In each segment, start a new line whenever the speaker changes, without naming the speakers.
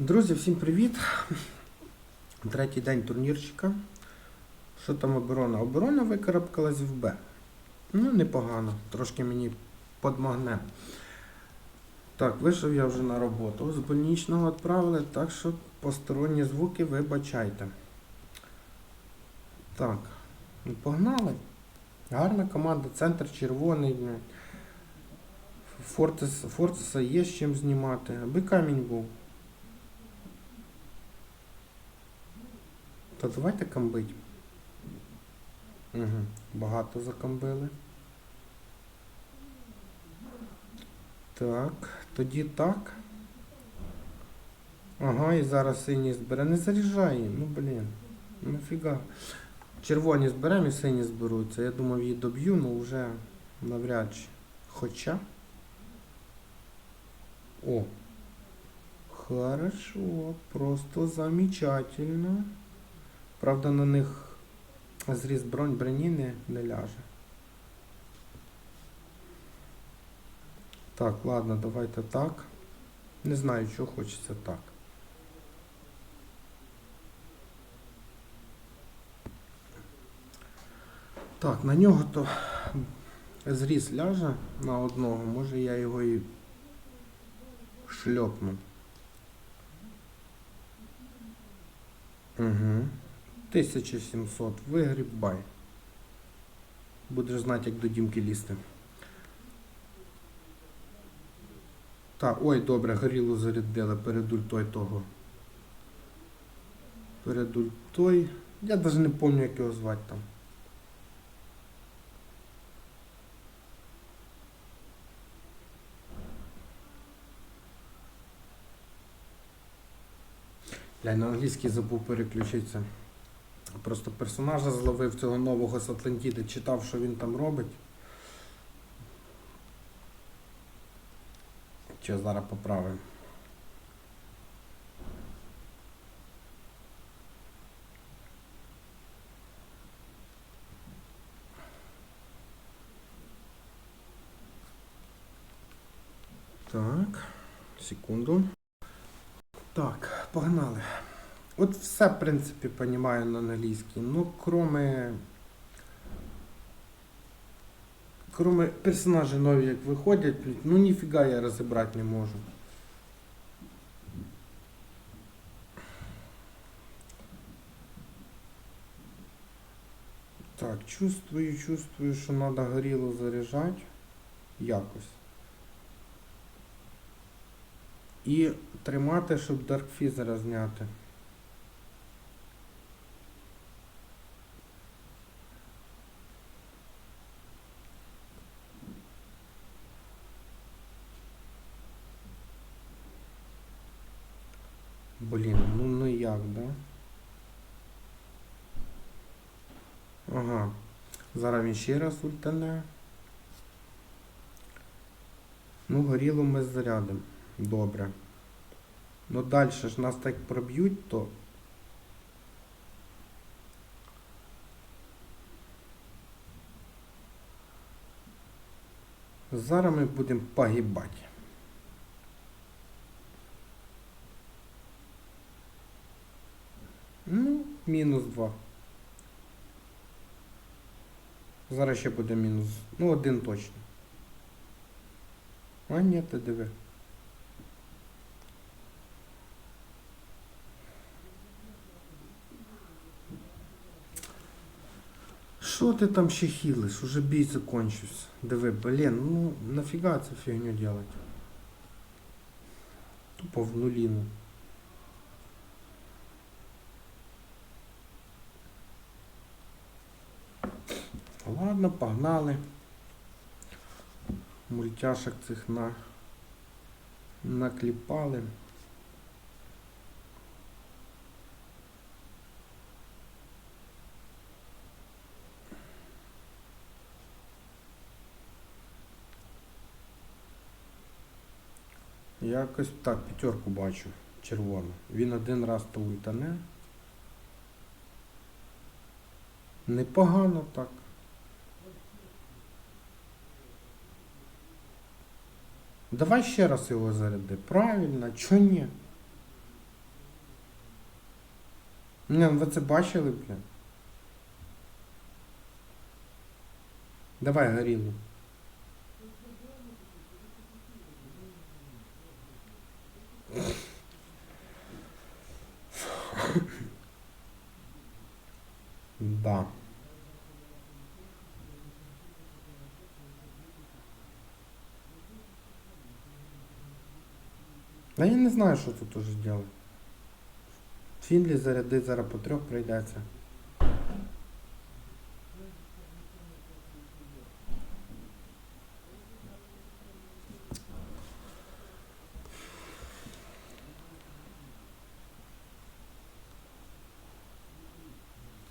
Друзі, всім привіт! Третій день турнірчика. Що там оборона? Оборона викарабкалась в Б. Ну, непогано. Трошки мені подмагне. Так, вийшов я вже на роботу. З больничного відправили, так що посторонні звуки вибачайте. Так, погнали. Гарна команда, центр червоний. Фортес, Фортеса є з чим знімати. Аби камінь був. Та давайте камбить. Угу. Багато закамбили. Так, тоді так. Ага, і зараз синій збере. Не заряджає. Ну блін. Нафіга. Червоні зберемо і сині зберуться. Я думав її доб'ю, ну вже навряд чи. Хоча. О. Хорошо. Просто замечательно. Правда, на них зріз бронь броні не, не ляже. Так, ладно, давайте так. Не знаю, що хочеться так. Так, на нього то зріз ляже на одного, може я його і шльопну. Угу. 1700. Вигрібай. Будеш знати, як до дімки лізти. Так, ой, добре, горілу зарядили перед ультой того. Перед ультой. Я навіть не пам'ятаю, як його звати там. Я на англійський забув переключитися. Просто персонажа зловив цього нового з Атлантіди, читав, що він там робить. Що зараз поправимо. Так, секунду. Так, погнали. От все, в принципі, понимаю на англійській. Ну, кроме. Кроме персонажей нові, як виходять, ну ніфіга я розібрати не можу. Так, чувствую, чувствую, що треба горіло заряджати. Якось. І тримати, щоб Даркфізера зняти. Блін, ну ну як, да? Ага. Зараз він ще раз ультане. Ну, горіло ми зарядимо. Добре. Ну далі ж нас так проб'ють, то. Зараз ми будемо погибати. Ну, мінус 2. Зараз ще буде мінус. Ну, один точно. А ні, ти диви. Що ти там ще хілиш? Уже бій закончився. Диви, блін, ну нафіга цю фігню делать? Тупо в нуліну. Ладно, погнали. Мультяшок цих на... накліпали. Якось так, п'ятерку бачу червону. Він один раз то ультане. Непогано так. Давай ще раз його заряди. Правильно, чо ні? Не, ну ви це бачили, блін? Давай горілу. Да. А я не знаю, що тут уже делать. Фінлі зарядить зараз по трьох прийдеться.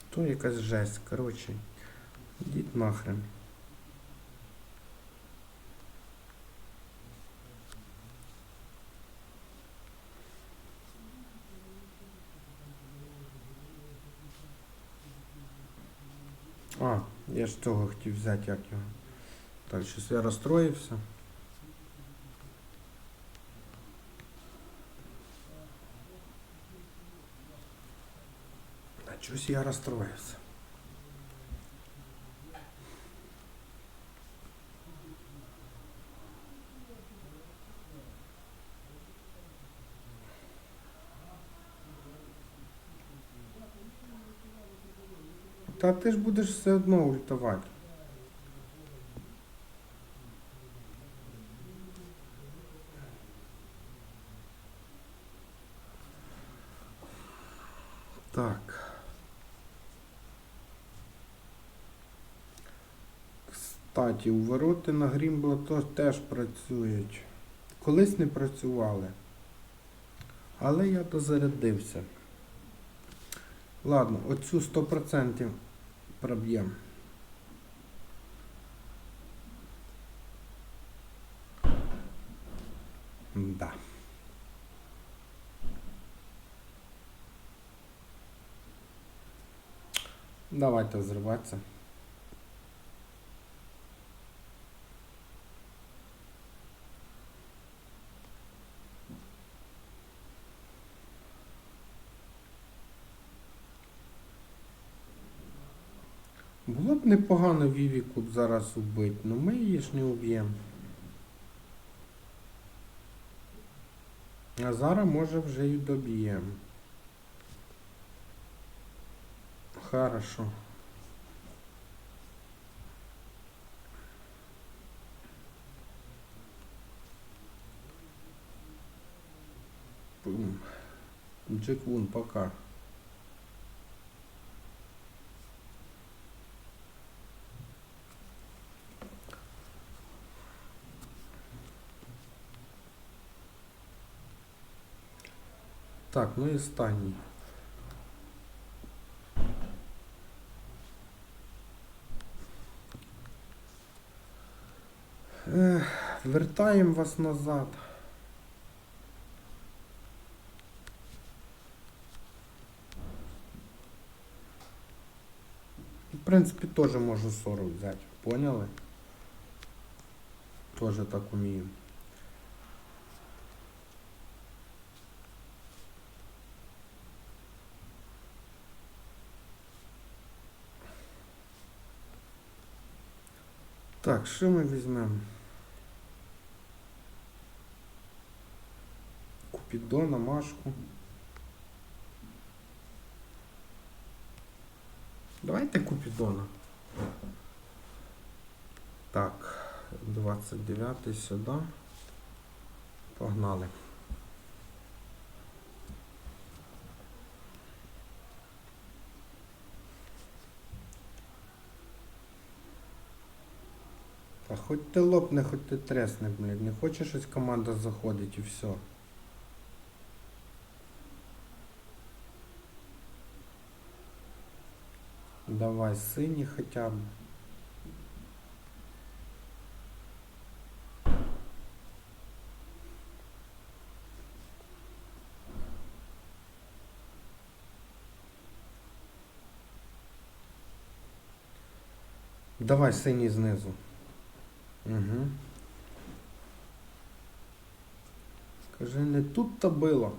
То якась жесть, коротше. Йдіть нахрен. А, я ж цього хотів взяти, як його. Так, щось я розстроївся. Та чогось я розстроївся. Та ти ж будеш все одно ультувати. Так. Кстати, у вороти на Грімбло теж працюють. Колись не працювали. Але я дозарядився. Ладно, оцю 100% проб'ємо. Да. Давайте взриватися. Було б непогано Вівіку зараз убити, але ми її ж не уб'ємо. А зараз може вже і доб'ємо. Хорошо. Джек Вун, пока. Так, ну і останній. Вертаємо вас назад. В принципі, теж можу 40 взяти. Поняли? Тоже так умію. Так, що ми візьмемо? Купідона, Машку. Давайте Купідона. Так, 29 сюди. Погнали. Хоч ти лопне, хоч ти тресне, блядь. Не хоче щось команда заходить і все. Давай синій хоча б. Давай синій знизу. Угу. Скажи, не тут то было.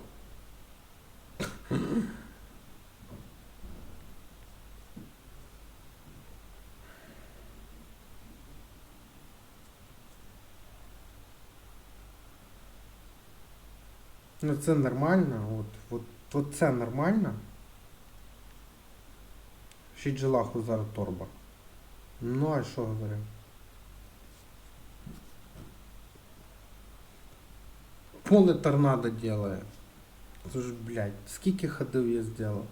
Ну це нормально, от, от, от це нормально. Ще джелаху зараз торба. Ну а що говорю? Поле торнадо делает. Слушай, блядь, скільки ходив я сделал?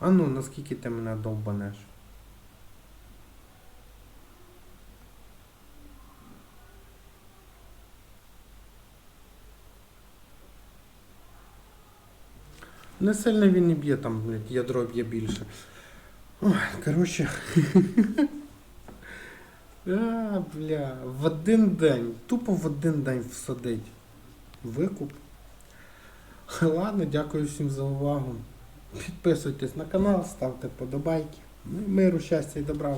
А ну, наскільки ти мене довбанеш? Не сильно він не б'є там, блядь, ядро б'є більше. Ой, коротше. А, бля, в один день. Тупо в один день всадить. Викуп. Ладно, дякую всім за увагу. Підписуйтесь на канал, ставте подобайки. Ну, Миру, щастя і добра.